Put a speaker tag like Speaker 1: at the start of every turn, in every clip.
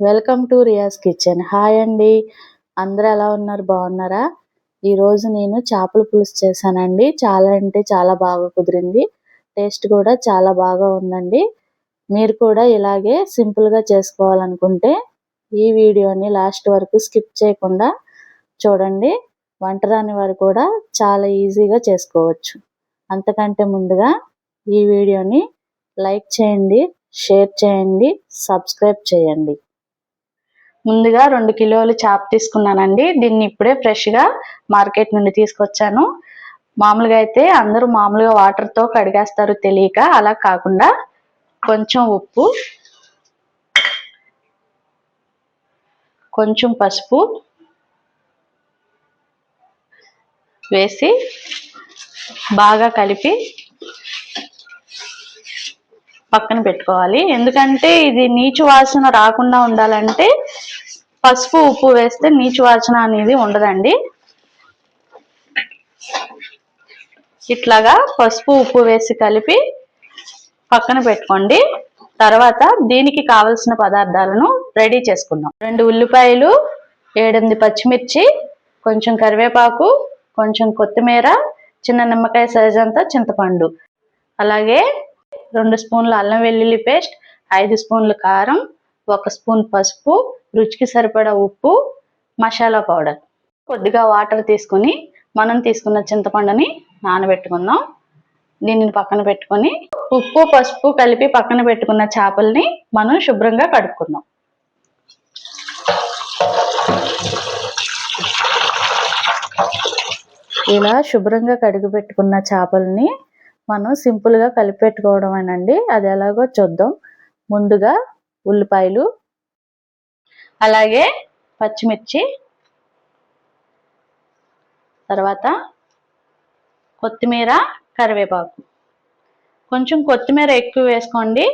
Speaker 1: Welcome to Ria's kitchen. Hi అండి. అందరూ ఎలా ఉన్నారు? బాగున్నారా? ఈరోజు నేను చేపల పులుసు చేశానండి. చాలా అంటే చాలా బాగా కుదిరింది. టేస్ట్ కూడా చాలా బాగా ఉందండి. మీరు కూడా ఇలాగే సింపుల్గా చేసుకోవాలనుకుంటే ఈ వీడియోని లాస్ట్ వరకు స్కిప్ చేయకుండా చూడండి. వంట రాని వారు కూడా చాలా ఈజీగా చేసుకోవచ్చు. అంతకంటే ముందుగా ఈ వీడియోని లైక్ చేయండి షేర్ చేయండి సబ్స్క్రైబ్ చేయండి. ముందుగా రెండు కిలోలు చేప తీసుకున్నానండి. దీన్ని ఇప్పుడే ఫ్రెష్గా మార్కెట్ నుండి తీసుకొచ్చాను. మామూలుగా అయితే అందరూ మామూలుగా వాటర్తో కడిగేస్తారు తెలియక అలా కాకుండా కొంచెం ఉప్పు కొంచెం పసుపు వేసి బాగా కలిపి పక్కన పెట్టుకోవాలి. ఎందుకంటే ఇది నీచు వాసన రాకుండా ఉండాలంటే పసుపు ఉప్పు వేస్తే నీచు వాసన అనేది ఉండదండి. ఇట్లాగా పసుపు ఉప్పు వేసి కలిపి పక్కన పెట్టుకోండి. తర్వాత దీనికి కావలసిన పదార్థాలను రెడీ చేసుకుందాం. రెండు ఉల్లిపాయలు ఏడెనిమిది పచ్చిమిర్చి కొంచెం కరివేపాకు కొంచెం కొత్తిమీర చిన్న నిమ్మకాయ సైజ్ అంతా చింతపండు. అలాగే రెండు స్పూన్ల అల్లం వెల్లుల్లి పేస్ట్ ఐదు స్పూన్లు కారం ఒక స్పూన్ పసుపు రుచికి సరిపడా ఉప్పు మసాలా పౌడర్. కొద్దిగా వాటర్ తీసుకుని మనం తీసుకున్న చింతపండుని నానబెట్టుకుందాం. దీనిని పక్కన పెట్టుకొని ఉప్పు పసుపు కలిపి పక్కన పెట్టుకున్న చేపల్ని మనం శుభ్రంగా కడుక్కుందాం. ఇలా శుభ్రంగా కడిగి పెట్టుకున్న చేపల్ని మనం సింపుల్గా కలిపెట్టుకోవడమేనండి. అది ఎలాగో చూద్దాం. ముందుగా ఉల్లిపాయలు అలాగే పచ్చిమిర్చి తర్వాత కొత్తిమీర కరివేపాకు. కొంచెం కొత్తిమీర ఎక్కువ వేసుకోండి.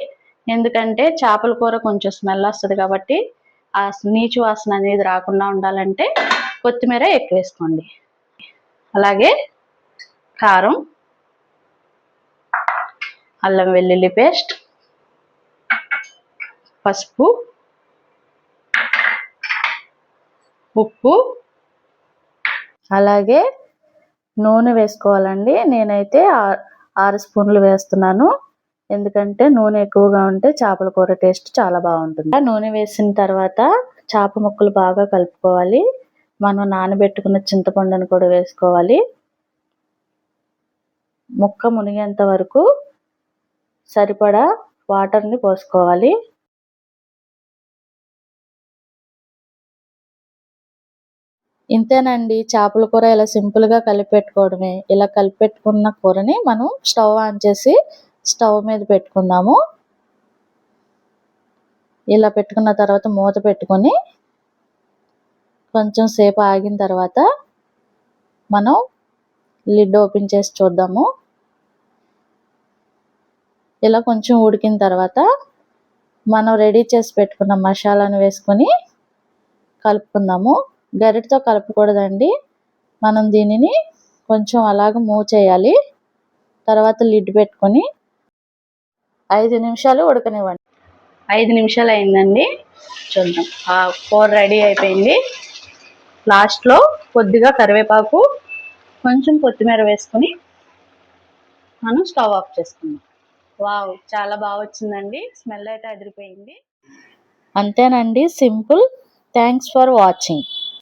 Speaker 1: ఎందుకంటే చేపల కూర కొంచెం స్మెల్ వస్తుంది కాబట్టి ఆ నీచు వాసన అనేది రాకుండా ఉండాలంటే కొత్తిమీర ఎక్కువ వేసుకోండి. అలాగే కారం అల్లం వెల్లుల్లి పేస్ట్ పసుపు ఉప్పు అలాగే నూనె వేసుకోవాలండి. నేనైతే ఆరు స్పూన్లు వేస్తున్నాను. ఎందుకంటే నూనె ఎక్కువగా ఉంటే చేపల కూర టేస్ట్ చాలా బాగుంటుంది. నూనె వేసిన తర్వాత చేప ముక్కలు బాగా కలుపుకోవాలి. మనం నానబెట్టుకున్న చింతపండును కూడా వేసుకోవాలి. ముక్క మునిగేంత వరకు సరిపడా వాటర్ని పోసుకోవాలి. ఇంతేనండి. చేపల కూర ఇలా సింపుల్గా కలిపెట్టుకోవడమే. ఇలా కలిపెట్టుకున్న కూరని మనం స్టవ్ ఆన్ చేసి స్టవ్ మీద పెట్టుకుందాము. ఇలా పెట్టుకున్న తర్వాత మూత పెట్టుకొని కొంచెం సేపు ఆగిన తర్వాత మనం లిడ్ ఓపెన్ చేసి చూద్దాము. ఇలా కొంచెం ఉడికిన తర్వాత మనం రెడీ చేసి పెట్టుకున్న మసాలాను వేసుకొని కలుపుకుందాము. గరిటతో కలపకూడదండి. మనం దీనిని కొంచెం అలాగ మూవ్ చేయాలి. తర్వాత లిడ్ పెట్టుకొని ఐదు నిమిషాలు ఉడకనివ్వండి. ఐదు నిమిషాలు అయిందండి. చూద్దాం. ఆ కూర రెడీ అయిపోయింది. లాస్ట్లో కొద్దిగా కరివేపాకు కొంచెం కొత్తిమీర వేసుకొని మనం స్టవ్ ఆఫ్ చేసుకుందాం. వావ్ చాలా బాగా వచ్చిందండి. స్మెల్ అయితే అదిరిపోయింది. అంతేనండి. సింపుల్. Thanks for watching.